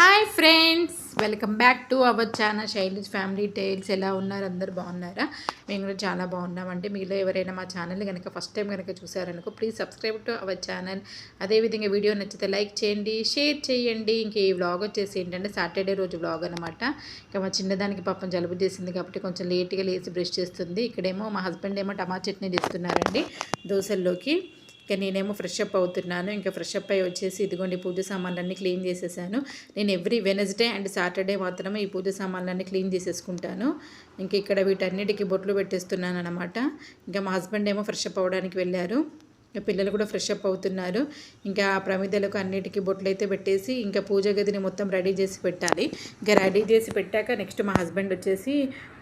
Hi friends welcome back to our channel శైలిజ్ family tales. ఎలా ఉన్నారు? అందరు బాగున్నారా? మేము కూడా చాలా బాగున్నామంటే మీలో ఎవరైనా మా ఛానల్ కనుక ఫస్ట్ టైం కనుక చూసారనుకో please subscribe to our channel అదేవిధంగా వీడియో నచ్చితే లైక్ చేయండి షేర్ చేయండి. ఇంక ఈ వ్లాగ్ వచ్చేసి ఏంటంటే సాటర్డే రోజు వ్లాగ్ అనమాట ఇంకా మా చిన్నదానికి పాపం జలుబు చేసింది కాబట్టి కొంచెం లేట్గా లేచి బ్రష్ చేస్తుంది. ఇక్కడేమో మా హస్బెండ్ ఏమో టమాటా చట్నీ చేస్తున్నారండి దోశల్లోకి. ఇంకా నేనేమో ఫ్రెష్ అప్ అవుతున్నాను ఇంకా ఫ్రెష్ అప్ అయ్యి వచ్చేసి ఇదిగోండి పూజ సామాన్లన్నీ క్లీన్ చేసేసాను. నేను ఎవ్రీ వెనస్డే అండ్ సాటర్డే మాత్రమే ఈ పూజ సామాన్లన్నీ క్లీన్ చేసేసుకుంటాను. ఇంక ఇక్కడ వీటన్నిటికీ బొట్లు పెట్టేస్తున్నాను అనమాట ఇంకా మా హస్బెండ్ ఏమో ఫ్రెష్ అప్ అవ్వడానికి వెళ్ళారు. ఇంకా పిల్లలు కూడా ఫ్రెష్ అప్ అవుతున్నారు. ఇంకా ఆ ప్రమిదలకు అన్నిటికీ బొట్లు అయితే పెట్టేసి ఇంకా పూజ గదిని మొత్తం రెడీ చేసి పెట్టాలి. ఇంకా రెడీ చేసి పెట్టాక నెక్స్ట్ మా హస్బెండ్ వచ్చేసి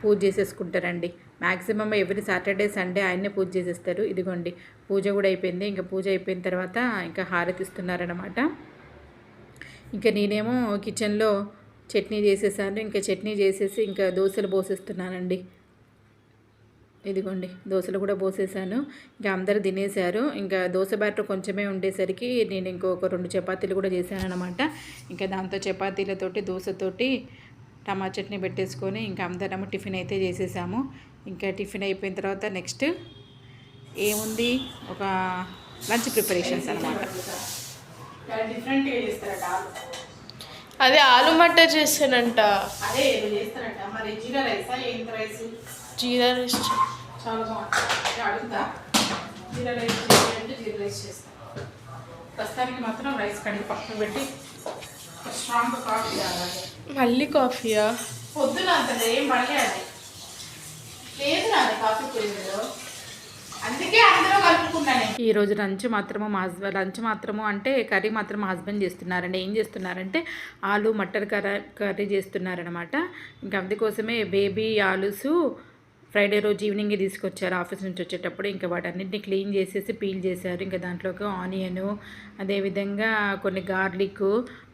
పూజ చేసేసుకుంటారండి. మ్యాక్సిమం ఎవ్రీ సాటర్డే సండే ఆయన్నే పూజ చేసేస్తారు. ఇదిగోండి పూజ కూడా అయిపోయింది. ఇంకా పూజ అయిపోయిన తర్వాత ఇంకా హారతి ఇస్తున్నారనమాట ఇంకా నేనేమో కిచెన్లో చట్నీ చేసేసాను. ఇంకా చట్నీ చేసేసి ఇంకా దోశలు పోసేస్తున్నానండి. ఇదిగోండి దోశలు కూడా పోసేసాను. ఇంకా అందరు తినేశారు. ఇంకా దోశ బ్యాటర్ కొంచెమే ఉండేసరికి నేను ఇంకొక రెండు చపాతీలు కూడా చేశాను అనమాట ఇంకా దాంతో చపాతీలతోటి దోశతోటి టమాటా చట్నీ పెట్టేసుకొని ఇంకా అందరము టిఫిన్ అయితే చేసేసాము. ఇంకా టిఫిన్ అయిపోయిన తర్వాత నెక్స్ట్ ఏముంది? ఒక లంచ్ ప్రిపరేషన్స్ అనమాట అదే ఆలు మటర్ చేస్తానంట. అదే ఏదో చేస్తారట మరి జీరా రైసా? ఏంటి రైస్? జీరా రైస్ చాలా బాగుంటుంది. అడుగుతా. జీరా రైస్ చేయాలంటే జీరా రైస్ చేస్తాను ప్రస్తుతానికి మాత్రం రైస్ కడిగి పక్కన పెట్టి స్ట్రాంగ్ కాఫీ మళ్ళీ కాఫీయా? పొద్దున అంత ఏం పడలేదు లేదు కాఫీ పొయ్యిలో? అందుకే అందరూ కలుపుకున్నాను ఈ రోజు లంచ్ మాత్రము మా హస్బెండ్ లంచ్ మాత్రము అంటే కర్రీ మాత్రం మా హస్బెండ్ చేస్తున్నారండి. ఏం చేస్తున్నారంటే ఆలు మటర్ కర్రీ కర్రీ చేస్తున్నారనమాట ఇంకా అందుకోసమే బేబీ ఆలుసు ఫ్రైడే రోజు ఈవినింగ్ తీసుకొచ్చారు. ఆఫీస్ నుంచి వచ్చేటప్పుడు ఇంకా వాటన్నిటిని క్లీన్ చేసేసి పీల్ చేశారు. ఇంకా దాంట్లోకి ఆనియను అదేవిధంగా కొన్ని గార్లిక్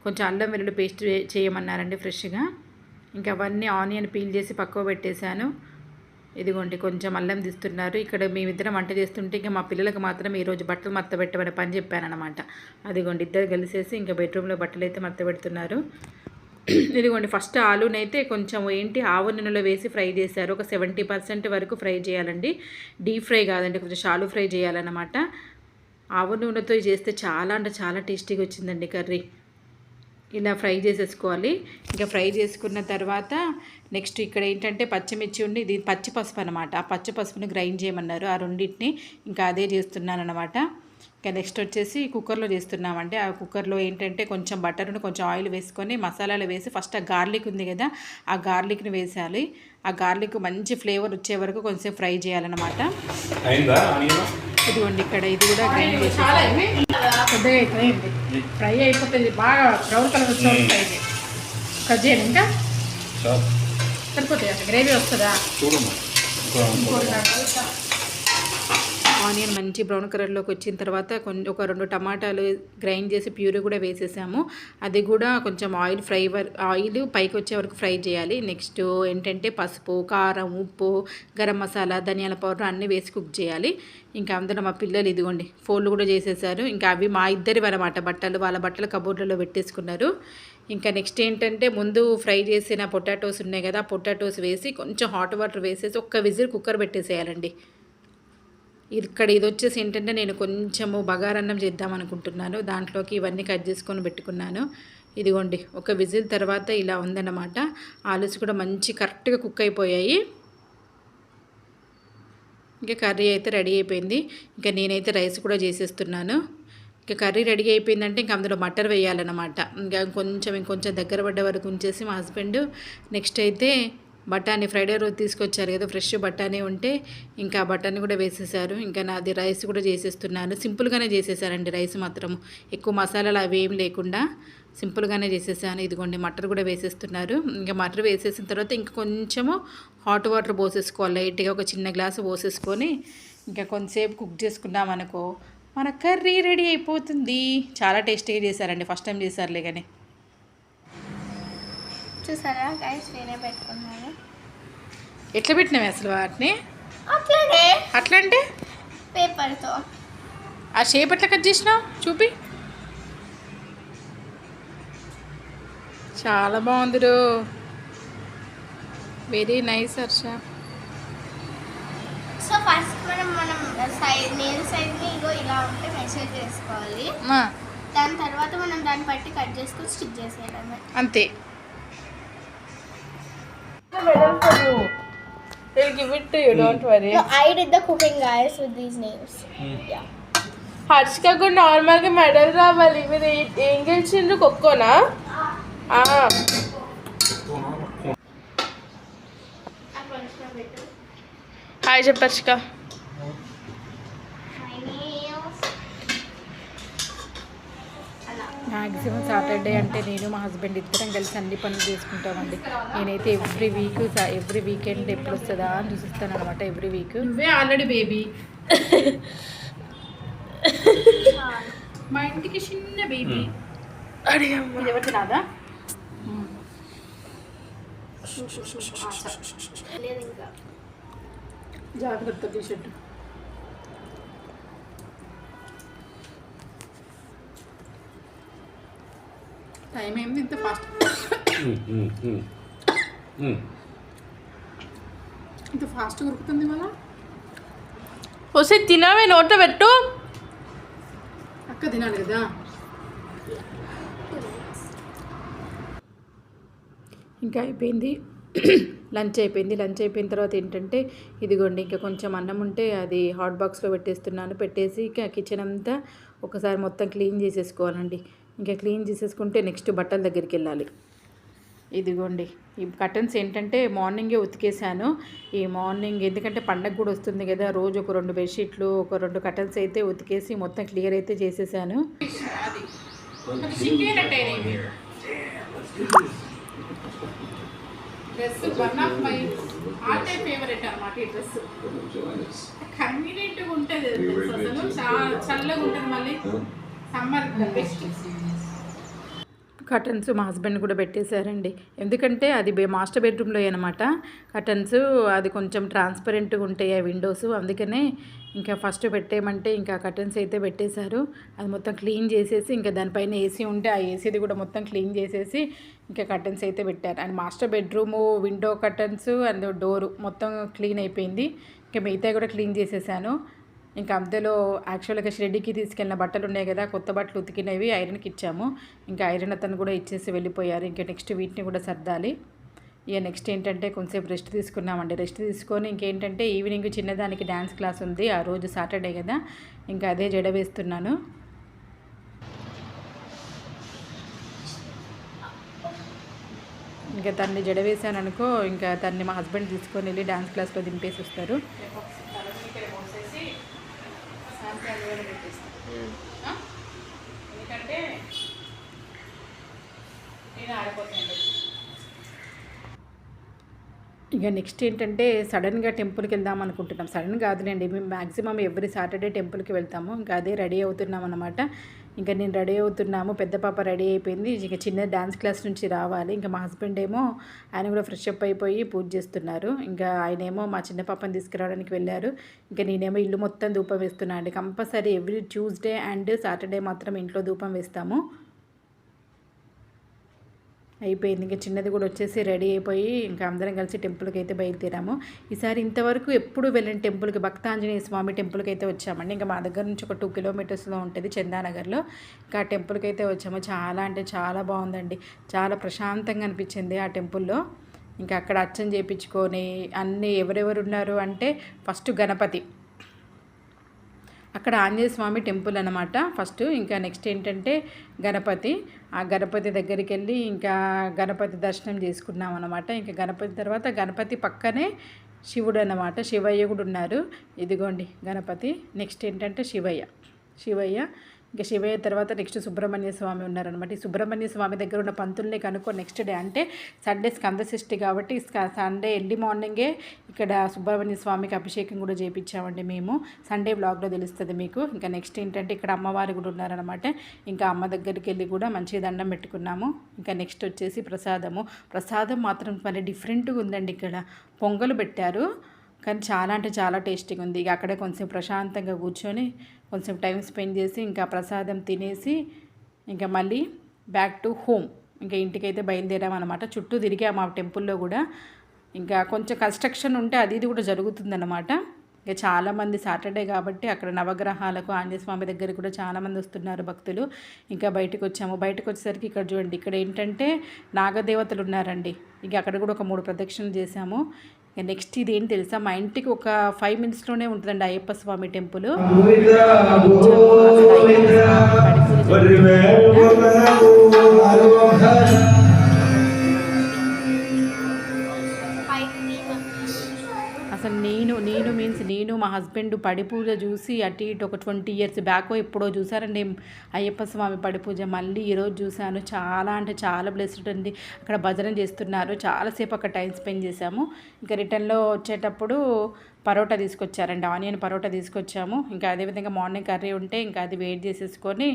కొంచెం అల్లం వెల్లుల్లి పేస్ట్ చేయమన్నారండి ఫ్రెష్గా. ఇంకా అవన్నీ ఆనియన్ పీల్ చేసి పక్కకు పెట్టేశాను. ఇదిగోండి కొంచెం అల్లం తీస్తున్నారు. ఇక్కడ మేమిద్దరం వంట చేస్తుంటే ఇంకా మా పిల్లలకు మాత్రం ఈరోజు బట్టలు మడత పెట్టమని పని చెప్పానమాట అదిగోండి ఇద్దరు కలిసేసి ఇంకా బెడ్రూమ్లో బట్టలు అయితే మడత పెడుతున్నారు. ఇదిగోండి ఫస్ట్ ఆలునైతే కొంచెం ఏంటి ఆవు నూనెలో వేసి ఫ్రై చేశారు. ఒక సెవెంటీ పర్సెంట్ వరకు ఫ్రై చేయాలండి. డీప్ ఫ్రై కాదండి కొంచెం షాలు ఫ్రై చేయాలన్నమాట. ఆవు నూనెతో చేస్తే చాలా అంటే చాలా టేస్టీగా వచ్చిందండి కర్రీ. ఇలా ఫ్రై చేసేసుకోవాలి. ఇంకా ఫ్రై చేసుకున్న తర్వాత నెక్స్ట్ ఇక్కడ ఏంటంటే పచ్చిమిర్చి ఉండి ఇది పచ్చి పసుపు అనమాట ఆ పచ్చి పసుపుని గ్రైండ్ చేయమన్నారు. ఆ రెండింటిని ఇంకా అదే చేస్తున్నాను అనమాట ఇంకా నెక్స్ట్ వచ్చేసి కుక్కర్లో చేస్తున్నామంటే ఆ కుక్కర్లో ఏంటంటే కొంచెం బటర్ను కొంచెం ఆయిల్ వేసుకొని మసాలాలు వేసి ఫస్ట్ ఆ గార్లిక్ ఉంది కదా ఆ గార్లిక్ని వేసాలి. ఆ గార్లిక్ మంచి ఫ్లేవర్ వచ్చే వరకు కొంచెం ఫ్రై చేయాలన్నమాట. ఇదిగోండి ఇక్కడ ఇది కూడా గ్రైండ్ చేసేసాను పెద్దగా అయిపోయింది ఫ్రై అయిపోతుంది బాగా బ్రౌన్ కలర్ వచ్చే ఫ్రై కట్ చేయండి ఇంకా. చాలు సరిపోతుంది అసలు గ్రేవీ వస్తుందా? చూడమ్మా ఆనియన్ మంచి బ్రౌన్ కలర్లోకి వచ్చిన తర్వాత కొంచెం ఒక రెండు టమాటాలు గ్రైండ్ చేసి ప్యూరీ కూడా వేసేసాము. అది కూడా కొంచెం ఆయిల్ ఫ్రై ఆయిల్ పైకి వచ్చే వరకు ఫ్రై చేయాలి. నెక్స్ట్ ఏంటంటే పసుపు కారం ఉప్పు గరం మసాలా ధనియాల పౌడర్ అన్నీ వేసి కుక్ చేయాలి. ఇంకా అందులో మా పిల్లలు ఇదిగోండి ఫోన్లు కూడా చేసేసారు. ఇంకా అవి మా ఇద్దరి అనమాట బట్టలు వాళ్ళ బట్టలు కబోర్డ్లలో పెట్టేసుకున్నారు. ఇంకా నెక్స్ట్ ఏంటంటే ముందు ఫ్రై చేసిన పొటాటోస్ ఉన్నాయి కదా పొటాటోస్ వేసి కొంచెం హాట్ వాటర్ వేసేసి ఒక్క విజిల్ కుక్కర్ పెట్టేసేయాలండి. ఇక్కడ ఇది వచ్చేసి ఏంటంటే నేను కొంచెము బగారన్నం చేద్దాం అనుకుంటున్నాను. దాంట్లోకి ఇవన్నీ కట్ చేసుకొని పెట్టుకున్నాను. ఇదిగోండి ఒక విజిల్ తర్వాత ఇలా ఉందన్నమాట. ఆలూస్ కూడా మంచి కరెక్ట్గా కుక్ అయిపోయాయి. ఇంకా కర్రీ అయితే రెడీ అయిపోయింది. ఇంకా నేనైతే రైస్ కూడా చేసేస్తున్నాను. ఇంకా కర్రీ రెడీ అయిపోయిందంటే ఇంకా అందులో మటర్ వేయాలన్నమాట. ఇంకా కొంచెం ఇంకొంచెం దగ్గర పడ్డ వరకు ఉంచేసి మా హస్బెండ్ నెక్స్ట్ అయితే బఠానీ ఫ్రైడే రోజు తీసుకొచ్చారు కదా ఫ్రెష్ బఠానీ ఉంటే ఇంకా ఆ బఠానీ కూడా వేసేసారు. ఇంకా నాది రైస్ కూడా చేసేస్తున్నాను సింపుల్గానే చేసేసానండి రైస్ మాత్రం ఎక్కువ మసాలాలు అవి ఏం లేకుండా సింపుల్గానే చేసేసాను. ఇదిగోండి మటర్ కూడా వేసేస్తున్నారు. ఇంకా మటర్ వేసేసిన తర్వాత ఇంకా కొంచెము హాట్ వాటర్ పోసేసుకోవాలి. లైట్గా ఒక చిన్న గ్లాసు పోసేసుకొని ఇంకా కొంతసేపు కుక్ చేసుకున్నాం అనుకో మన కర్రీ రెడీ అయిపోతుంది. చాలా టేస్టీగా చేశారండి. ఫస్ట్ టైం చేశారులే కానీ చూసారా? గైస్ నేనే పెట్టుకున్నాను. ఎట్లా పెట్టినావి అసలు వాటిని? అట్లానే. అట్లా అంటే పేపర్తో. ఆ షేప్ ఎట్లా కట్ చేసినావు? చూపి. చాలా బాగుంది రో very nice Harsha. So first మనం మనం సైజ్ నేల్ సైజ్ని ఇగో ఇలా ఉంటే మెసేజ్ చేసుకోవాలి. దాని తర్వాత మనం దాన్ని బట్టి కట్ చేసుకొని స్టిక్ చేసేయడమే. అంతే. Medal for you. They'll give it to you, don't worry. No, I did the cooking guys with these nails. Yeah. హర్షికకు నార్మల్గా మెడల్ రావాలి మీరు ఏ- గెలిచిండ్రు ఖోఖోనా ఆ, హాయ్ చెప్పు మ్యాక్సిమం సాటర్డే అంటే నేను మా హస్బెండ్ ఇద్దరం కలిసి అన్ని పనులు చేసుకుంటామండి. నేనైతే ఎవ్రీ వీక్ ఎవ్రీ వీకెండ్ ఎప్పుడు వస్తుందా అని చూసిస్తాను అనమాట ఎవ్రీ వీక్. నువ్వే ఆల్రెడీ బేబీ. మా ఇంటికి చిన్న బేబీ. ఇది ఎవరిది నాదా? లేదు టైం ఏంది ఇంత ఫాస్ట్. ఇంత ఫాస్ట్ ఉరుకుతుంది మన వస్తే తినవే నోట్లో పెట్టు. అక్క తినాలి కదా? ఇంకా అయిపోయింది. లంచ్ అయిపోయింది. లంచ్ అయిపోయిన తర్వాత ఏంటంటే ఇదిగోండి ఇంకా కొంచెం అన్నం ఉంటే అది హాట్ బాక్స్లో పెట్టేస్తున్నాను. పెట్టేసి ఇంకా కిచెన్ అంతా ఒకసారి మొత్తం క్లీన్ చేసేసుకోవాలండి. ఇంకా క్లీన్ చేసేసుకుంటే నెక్స్ట్ బట్టల దగ్గరికి వెళ్ళాలి. ఇదిగోండి ఈ కర్టన్స్ ఏంటంటే మార్నింగే ఉతికేసాను ఈ మార్నింగ్ ఎందుకంటే పండగ కూడా వస్తుంది కదా రోజు ఒక రెండు బెడ్షీట్లు ఒక రెండు కర్టన్స్ అయితే ఉతికేసి మొత్తం క్లియర్ అయితే చేసేసాను. Dress one of my all time favourite అనమాట ఈ డ్రెస్ కన్వీనియంట్గా ఉంటుంది అసలు. చాలా చల్లగా ఉంటుంది మళ్ళీ. Summer best. కర్టన్స్ మా హస్బెండ్ కూడా పెట్టేశారండి. ఎందుకంటే అది మాస్టర్ బెడ్రూమ్లో అనమాట కర్టన్స్ అది కొంచెం ట్రాన్స్పరెంట్గా ఉంటాయి ఆ విండోస్. అందుకనే ఇంకా ఫస్ట్ పెట్టేయమంటే ఇంకా కర్టన్స్ అయితే పెట్టేశారు. అది మొత్తం క్లీన్ చేసేసి ఇంకా దానిపైన ఏసీ ఉంటే ఆ ఏసీది కూడా మొత్తం క్లీన్ చేసేసి ఇంకా కర్టన్స్ అయితే పెట్టారు. And master bedroom window curtains and door మొత్తం క్లీన్ అయిపోయింది. ఇంకా మిగతా కూడా క్లీన్ చేసేసాను. ఇంకా అంతలో యాక్చువల్గా షెడ్కి తీసుకెళ్ళిన బట్టలు ఉన్నాయి కదా కొత్త బట్టలు ఉతికినవి ఐరన్కి ఇచ్చాము. ఇంకా ఐరన్ అతను కూడా ఇచ్చేసి వెళ్ళిపోయారు. ఇంకా నెక్స్ట్ వీటిని కూడా సర్దాలి. ఇక నెక్స్ట్ ఏంటంటే కొంచెంసేపు రెస్ట్ తీసుకున్నామండి. రెస్ట్ తీసుకొని ఇంకేంటంటే ఈవినింగ్ చిన్నదానికి డ్యాన్స్ క్లాస్ ఉంది. ఆ రోజు సాటర్డే కదా. ఇంకా అదే జడ వేస్తున్నాను. ఇంకా తన్ని జడ వేసాను అనుకో ఇంకా తన్ని మా హస్బెండ్ తీసుకొని వెళ్ళి డ్యాన్స్ క్లాస్లో దింపేసి వస్తారు. ఎందుకంటే నేను ఆడిపోతాను. ఇక నెక్స్ట్ ఏంటంటే సడన్గా టెంపుల్కి వెళ్దాం అనుకుంటున్నాం. సడన్ కాదులేండి మేము మ్యాక్సిమం ఎవ్రీ సాటర్డే టెంపుల్కి వెళ్తాము. ఇంకా అదే రెడీ అవుతున్నాం అనమాట ఇంకా నేను రెడీ అవుతున్నాము పెద్ద పాప రెడీ అయిపోయింది. ఇంకా చిన్న డ్యాన్స్ క్లాస్ నుంచి రావాలి. ఇంకా మా హస్బెండ్ ఏమో ఆయన కూడా ఫ్రెష్ అప్ అయిపోయి పూజ చేస్తున్నారు. ఇంకా ఆయన ఏమో మా చిన్న పాపని తీసుకురావడానికి వెళ్ళారు. ఇంకా నేనేమో ఇల్లు మొత్తం ధూపం వేస్తున్నాను అండి. Compulsory every Tuesday and Saturday మాత్రం ఇంట్లో ధూపం వేస్తాము. అయిపోయింది. ఇంకా చిన్నది కూడా వచ్చేసి రెడీ అయిపోయి ఇంకా అందరం కలిసి టెంపుల్కి అయితే బయలుదేరాము. ఈసారి ఇంతవరకు ఎప్పుడు వెళ్ళిన టెంపుల్కి భక్తాంజనేయ స్వామి టెంపుల్కి అయితే వచ్చామండి. ఇంకా మా దగ్గర నుంచి ఒక టూ కిలోమీటర్స్లో ఉంటుంది చందానగర్లో. ఇంకా ఆ టెంపుల్కి అయితే వచ్చాము. చాలా అంటే చాలా బాగుందండి. చాలా ప్రశాంతంగా అనిపించింది ఆ టెంపుల్లో. ఇంకా అక్కడ అచ్చం చేయించుకొని అన్నీ ఎవరెవరు ఉన్నారు అంటే ఫస్ట్ గణపతి. అక్కడ ఆంజనేయ స్వామి టెంపుల్ అనమాట ఫస్ట్ ఇంకా నెక్స్ట్ ఏంటంటే గణపతి. ఆ గణపతి దగ్గరికి వెళ్ళి ఇంకా గణపతి దర్శనం చేసుకున్నాం అనమాట ఇంకా గణపతి తర్వాత గణపతి పక్కనే శివుడు అనమాట శివయ్య కూడా ఉన్నారు. ఇదిగోండి గణపతి. నెక్స్ట్ ఏంటంటే శివయ్య. శివయ్య ఇంకా శివయ్య తర్వాత నెక్స్ట్ సుబ్రహ్మణ్య స్వామి ఉన్నారనమాట ఈ సుబ్రహ్మణ్య స్వామి దగ్గర ఉన్న పంతుల్ని కనుక్కో నెక్స్ట్ డే అంటే సండే స్కందశిష్టి కాబట్టి సండే ఎర్లీ మార్నింగే ఇక్కడ సుబ్రహ్మణ్య స్వామికి అభిషేకం కూడా చేయించామండి మేము. సండే బ్లాగ్లో తెలుస్తుంది మీకు. ఇంకా నెక్స్ట్ ఏంటంటే ఇక్కడ అమ్మవారు కూడా ఉన్నారనమాట ఇంకా అమ్మ దగ్గరికి వెళ్ళి కూడా మంచిగా దండం పెట్టుకున్నాము. ఇంకా నెక్స్ట్ వచ్చేసి ప్రసాదము. ప్రసాదం మాత్రం మరి డిఫరెంట్గా ఉందండి ఇక్కడ. పొంగలు పెట్టారు. కానీ చాలా అంటే చాలా టేస్టీగా ఉంది. ఇక అక్కడే కొంచెం ప్రశాంతంగా కూర్చొని కొంచెం టైం స్పెండ్ చేసి ఇంకా ప్రసాదం తినేసి ఇంకా మళ్ళీ బ్యాక్ టు హోమ్. ఇంకా ఇంటికైతే బయలుదేరాం అనమాట చుట్టూ తిరిగాము ఆ టెంపుల్లో కూడా. ఇంకా కొంచెం కన్స్ట్రక్షన్ ఉంటే అది ఇది కూడా జరుగుతుందన్నమాట. ఇంకా చాలామంది సాటర్డే కాబట్టి అక్కడ నవగ్రహాలకు ఆంజనేయస్వామి దగ్గర కూడా చాలామంది వస్తున్నారు భక్తులు. ఇంకా బయటకు వచ్చాము. బయటకు వచ్చేసరికి ఇక్కడ చూడండి ఇక్కడ ఏంటంటే నాగదేవతలు ఉన్నారండి. ఇక అక్కడ కూడా ఒక మూడు ప్రదక్షిణలు చేశాము. నెక్స్ట్ ఇది ఏంటి తెలుసా? మా ఇంటికి ఒక ఫైవ్ మినిట్స్లోనే ఉంటుందండి అయ్యప్ప స్వామి టెంపుల్. నేను నేను మీన్స్ నేను మా హస్బెండ్ పడి పూజ చూసి అటు ఇటు ఒక ట్వంటీ ఇయర్స్ బ్యాక్ ఎప్పుడో చూసారండి. అయ్యప్ప స్వామి పడి పూజ మళ్ళీ ఈరోజు చూశాను. చాలా అంటే చాలా బ్లెస్డ్ అండి. అక్కడ భజన చేస్తున్నారు. చాలాసేపు అక్కడ టైం స్పెండ్ చేశాము. ఇంకా రిటర్న్లో వచ్చేటప్పుడు పరోటా తీసుకొచ్చారండి. ఆనియన్ పరోటా తీసుకొచ్చాము. ఇంకా అదేవిధంగా మార్నింగ్ కర్రీ ఉంటే ఇంకా అది వేడి చేసేసుకొని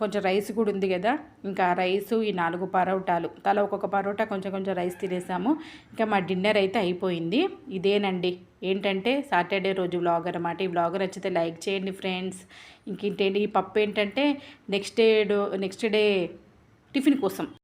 కొంచెం రైస్ కూడా ఉంది కదా. ఇంకా రైసు ఈ నాలుగు పరోటాలు. తల ఒక్కొక్క పరోటా కొంచెం కొంచెం రైస్ తినేసాము. ఇంకా మా డిన్నర్ అయితే అయిపోయింది. ఇదేనండి. ఏంటంటే సాటర్డే రోజు వ్లాగ్ అనమాట ఈ వ్లాగ్ నచ్చితే లైక్ చేయండి ఫ్రెండ్స్. ఇంకేంటండి? ఈ పప్పు ఏంటంటే next day next day tiffin కోసం.